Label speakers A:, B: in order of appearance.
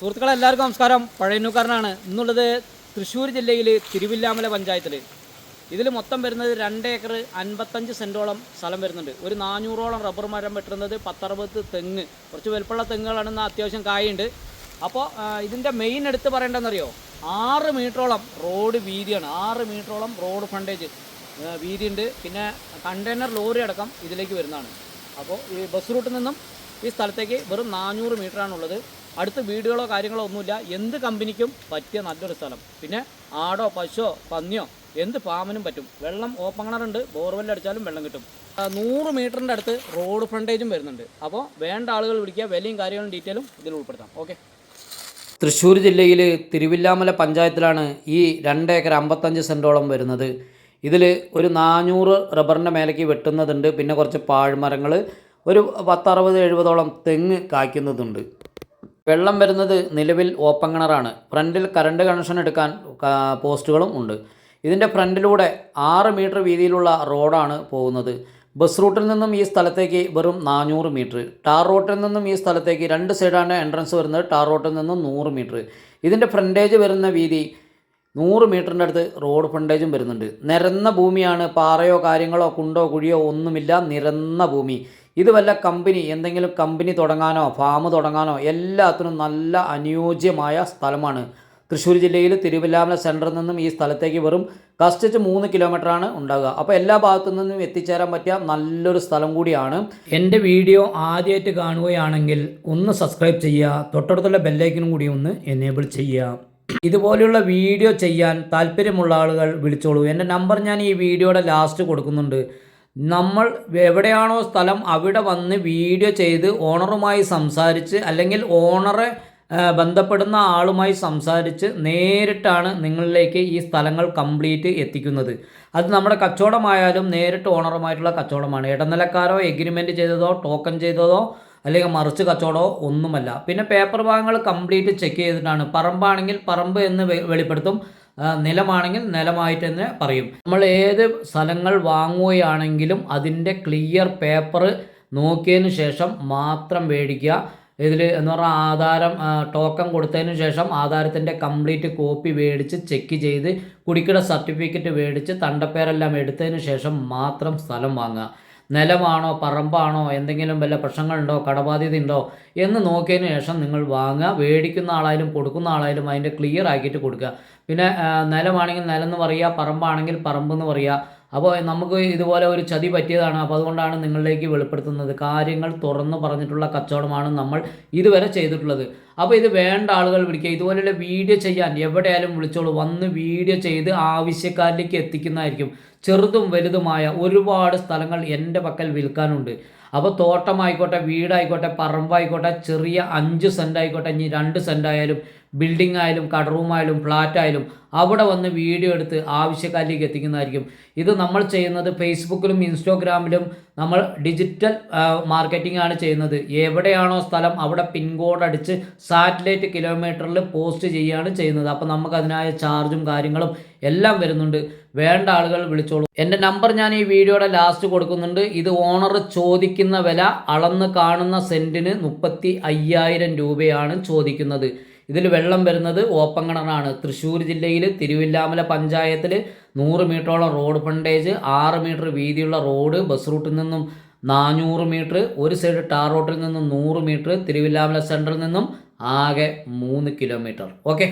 A: സുഹൃത്തുക്കളെ എല്ലാവർക്കും നമസ്കാരം. പഴയന്നൂക്കാരനാണ് ഇന്നുള്ളത് തൃശ്ശൂർ ജില്ലയിൽ തിരുവില്ലാമല പഞ്ചായത്തിൽ ഇതിൽ മൊത്തം വരുന്നത് രണ്ട് ഏക്കർ അൻപത്തഞ്ച് സെന്റോളം സ്ഥലം വരുന്നുണ്ട്. ഒരു നാനൂറോളം റബ്ബർ മരം വെട്ടുന്നത് പത്തറുപത് തെങ്ങ്. കുറച്ച് വലുപ്പമുള്ള തെങ്ങുകളാണെന്ന് അത്യാവശ്യം കായുണ്ട്. അപ്പോൾ ഇതിന്റെ മെയിൻ എടുത്ത് പറയേണ്ടതെന്നറിയോ? ആറ് മീറ്ററോളം റോഡ് വീതിയാണ്. ആറ് മീറ്ററോളം റോഡ് ഫ്രണ്ടേജ് വീതിയുണ്ട്. പിന്നെ കണ്ടെയ്നർ ലോറി അടക്കം ഇതിലേക്ക് വരുന്നതാണ്. അപ്പോൾ ഈ ബസ് റൂട്ടിൽ നിന്നും ഈ സ്ഥലത്തേക്ക് വെറും നാനൂറ് മീറ്ററാണുള്ളത്. അടുത്ത് വീടുകളോ കാര്യങ്ങളോ ഒന്നുമില്ല. എന്ത് കമ്പനിക്കും പറ്റിയ നല്ലൊരു സ്ഥലം. പിന്നെ ആടോ പശുവോ പന്നിയോ എന്ത് ഫാമിനും പറ്റും. വെള്ളം ഓപ്പൺ കിണറുണ്ട് ബോർവെൽ അടിച്ചാലും വെള്ളം കിട്ടും. നൂറ് മീറ്ററിന്റെ അടുത്ത് റോഡ് ഫ്രണ്ടേജും വരുന്നുണ്ട്. അപ്പോൾ വേണ്ട ആളുകൾ വിളിക്കുക വിലയും കാര്യങ്ങളും ഡീറ്റെയിലും ഇതിൽ ഉൾപ്പെടുത്താം. ഓക്കെ. തൃശ്ശൂർ ജില്ലയിൽ തിരുവില്ലാമല പഞ്ചായത്തിലാണ് ഈ രണ്ട് ഏക്കർ അമ്പത്തഞ്ച് സെന്റോളം വരുന്നത്. ഇതിൽ ഒരു നാനൂറ് റബ്ബറിന്റെ മേലേക്ക് വെട്ടുന്നതുണ്ട്. പിന്നെ കുറച്ച് പാഴ്മരങ്ങൾ ഒരു പത്തറുപത് എഴുപതോളം തെങ്ങ് കായ്ക്കുന്നതുണ്ട്. വെള്ളം വരുന്നത് നിലവിൽ ഓപ്പൺ കിണറാണ് ഫ്രണ്ടിൽ കറണ്ട് കണക്ഷൻ എടുക്കാൻ പോസ്റ്റുകളും ഉണ്ട്. ഇതിന്റെ ഫ്രണ്ടിലൂടെ ആറ് മീറ്റർ വീതിയിലുള്ള റോഡാണ് പോകുന്നത്. ബസ് റൂട്ടിൽ നിന്നും ഈ സ്ഥലത്തേക്ക് വെറും നാനൂറ് മീറ്റർ. ടാർ റോട്ടിൽ നിന്നും ഈ സ്ഥലത്തേക്ക് രണ്ട് സൈഡാണ് എൻട്രൻസ് വരുന്നത്. ടാർ റോട്ടിൽ നിന്നും നൂറ് മീറ്റർ. ഇതിന്റെ ഫ്രണ്ടേജ് വരുന്ന വീതി നൂറ് മീറ്ററിന്റെ അടുത്ത് റോഡ് ഫ്രണ്ടേജും വരുന്നുണ്ട്. നിരന്ന ഭൂമിയാണ്. പാറയോ കാര്യങ്ങളോ കുണ്ടോ കുഴിയോ ഒന്നുമില്ല. നിരന്ന ഭൂമി. ഇത് വല്ല കമ്പനി എന്തെങ്കിലും കമ്പനി തുടങ്ങാനോ ഫാം തുടങ്ങാനോ എല്ലാത്തിനും നല്ല അനുയോജ്യമായ സ്ഥലമാണ്. തൃശ്ശൂർ ജില്ലയിൽ തിരുവല്ലാമല സെന്ററിൽ നിന്നും ഈ സ്ഥലത്തേക്ക് വെറും കഷ്ടിച്ച് മൂന്ന് കിലോമീറ്ററാണ് ഉണ്ടാകുക അപ്പോൾ എല്ലാ ഭാഗത്തു നിന്നും എത്തിച്ചേരാൻ പറ്റിയ നല്ലൊരു സ്ഥലം കൂടിയാണ്. എന്റെ വീഡിയോ ആദ്യമായിട്ട് കാണുകയാണെങ്കിൽ ഒന്ന് സബ്സ്ക്രൈബ് ചെയ്യുക തൊട്ടടുത്തുള്ള ബെല്ലൈക്കനും കൂടി ഒന്ന് എനേബിൾ ചെയ്യുക. ഇതുപോലെയുള്ള വീഡിയോ ചെയ്യാൻ താല്പര്യമുള്ള ആളുകൾ വിളിച്ചോളൂ. എന്റെ നമ്പർ ഞാൻ ഈ വീഡിയോയുടെ ലാസ്റ്റ് കൊടുക്കുന്നുണ്ട്. നമ്മൾ എവിടെയാണോ സ്ഥലം അവിടെ വന്ന് വീഡിയോ ചെയ്ത് ഓണറുമായി സംസാരിച്ച് അല്ലെങ്കിൽ ഓണറെ ബന്ധപ്പെടുന്ന ആളുമായി സംസാരിച്ച് നേരിട്ടാണ് നിങ്ങളിലേക്ക് ഈ സ്ഥലങ്ങൾ കംപ്ലീറ്റ് എത്തിക്കുന്നത്. അത് നമ്മുടെ കച്ചവടമായാലും നേരിട്ട് ഓണറുമായിട്ടുള്ള കച്ചവടമാണ്. ഇടനിലക്കാരോ എഗ്രിമെന്റ് ചെയ്തതോ ടോക്കൺ ചെയ്തതോ അല്ലെങ്കിൽ മറിച്ച് കച്ചവടമോ ഒന്നുമല്ല. പിന്നെ പേപ്പർ ഭാഗങ്ങൾ കംപ്ലീറ്റ് ചെക്ക് ചെയ്തിട്ടാണ്. പറമ്പാണെങ്കിൽ പറമ്പ് എന്ന് വെളിപ്പെടുത്തും. നിലമാണെങ്കിൽ നിലമായിട്ട് തന്നെ പറയും. നമ്മൾ ഏത് സ്ഥലങ്ങൾ വാങ്ങുകയാണെങ്കിലും അതിന്റെ ക്ലിയർ പേപ്പർ നോക്കിയതിന് ശേഷം മാത്രം മേടിക്കുക. ഇതിൽ എന്ന് പറഞ്ഞാൽ ആധാരം ടോക്കൺ കൊടുത്തതിന് ശേഷം ആധാരത്തിന്റെ കംപ്ലീറ്റ് കോപ്പി മേടിച്ച് ചെക്ക് ചെയ്ത് കുടിക്കട സർട്ടിഫിക്കറ്റ് മേടിച്ച് തണ്ടപ്പേരെല്ലാം എടുത്തതിന് ശേഷം മാത്രം സ്ഥലം വാങ്ങുക. നിലമാണോ പറമ്പാണോ എന്തെങ്കിലും വല്ല പ്രശ്നങ്ങളുണ്ടോ കടബാധ്യത ഉണ്ടോ എന്ന് നോക്കിയതിന് ശേഷം നിങ്ങൾ വാങ്ങുക. മേടിക്കുന്ന ആളായാലും കൊടുക്കുന്ന ആളായാലും അതിന്റെ ക്ലിയർ ആക്കിയിട്ട് കൊടുക്കുക. പിന്നെ നിലമാണെങ്കിൽ നിലം എന്ന് പറയുക പറമ്പാണെങ്കിൽ പറമ്പ് എന്ന് പറയുക. അപ്പോൾ നമുക്ക് ഇതുപോലെ ഒരു ചതി പറ്റിയതാണ്. അപ്പോൾ അതുകൊണ്ടാണ് നിങ്ങളിലേക്ക് വെളിപ്പെടുത്തുന്നത്. കാര്യങ്ങൾ തുറന്നു പറഞ്ഞിട്ടുള്ള കച്ചവടമാണ് നമ്മൾ ഇതുവരെ ചെയ്തിട്ടുള്ളത്. അപ്പോൾ ഇത് വേണ്ട ആളുകൾ വിളിക്കുക ഇതുപോലെയുള്ള വീഡിയോ ചെയ്യാൻ എവിടെയായാലും വിളിച്ചോളൂ. വന്ന് വീഡിയോ ചെയ്ത് ആവശ്യക്കാരിലേക്ക് എത്തിക്കുന്നതായിരിക്കും. ചെറുതും വലുതുമായ ഒരുപാട് സ്ഥലങ്ങൾ എന്റെ പക്കൽ വിൽക്കാനുണ്ട്. അപ്പോൾ തോട്ടമായിക്കോട്ടെ വീടായിക്കോട്ടെ പറമ്പായിക്കോട്ടെ ചെറിയ അഞ്ച് സെന്റ് ആയിക്കോട്ടെ ഇനി രണ്ട് സെന്റ് ആയാലും ബിൽഡിംഗ് ആയാലും കടറൂമായാലും ഫ്ലാറ്റ് ആയാലും അവിടെ വന്ന് വീഡിയോ എടുത്ത് ആവശ്യക്കാരിലേക്ക് എത്തിക്കുന്നതായിരിക്കും. ഇത് നമ്മൾ ചെയ്യുന്നത് ഫേസ്ബുക്കിലും ഇൻസ്റ്റാഗ്രാമിലും നമ്മൾ ഡിജിറ്റൽ മാർക്കറ്റിംഗ് ആണ് ചെയ്യുന്നത്. എവിടെയാണോ സ്ഥലം അവിടെ പിൻകോഡ് അടിച്ച് സാറ്റലൈറ്റ് കിലോമീറ്ററിൽ പോസ്റ്റ് ചെയ്യുകയാണ് ചെയ്യുന്നത്. അപ്പോൾ നമുക്ക് അതിനായ ചാർജും കാര്യങ്ങളും എല്ലാം വരുന്നുണ്ട്. വേണ്ട ആളുകൾ വിളിച്ചോളൂ. എന്റെ നമ്പർ ഞാൻ ഈ വീഡിയോയുടെ ലാസ്റ്റ് കൊടുക്കുന്നുണ്ട്. ഇത് ഓണർ ചോദിക്കുന്ന വില അളന്ന് കാണുന്ന സെന്റിന് മുപ്പത്തി അയ്യായിരം രൂപയാണ് ചോദിക്കുന്നത്. ഇതിൽ വെള്ളം വരുന്നത് ഓപ്പൻ കിണറാണ് തൃശ്ശൂർ ജില്ലയിൽ തിരുവില്ലാമല പഞ്ചായത്തിൽ നൂറ് മീറ്ററോളം റോഡ് ഫ്രണ്ടേജ് ആറ് മീറ്റർ വീതിയുള്ള റോഡ് ബസ് റൂട്ടിൽ നിന്നും നാനൂറ് മീറ്റർ ഒരു സൈഡ് ടാർ റോട്ടിൽ നിന്നും നൂറ് മീറ്റർ തിരുവില്ലാമല സെന്ററിൽ നിന്നും ആകെ മൂന്ന് കിലോമീറ്റർ ഓക്കെ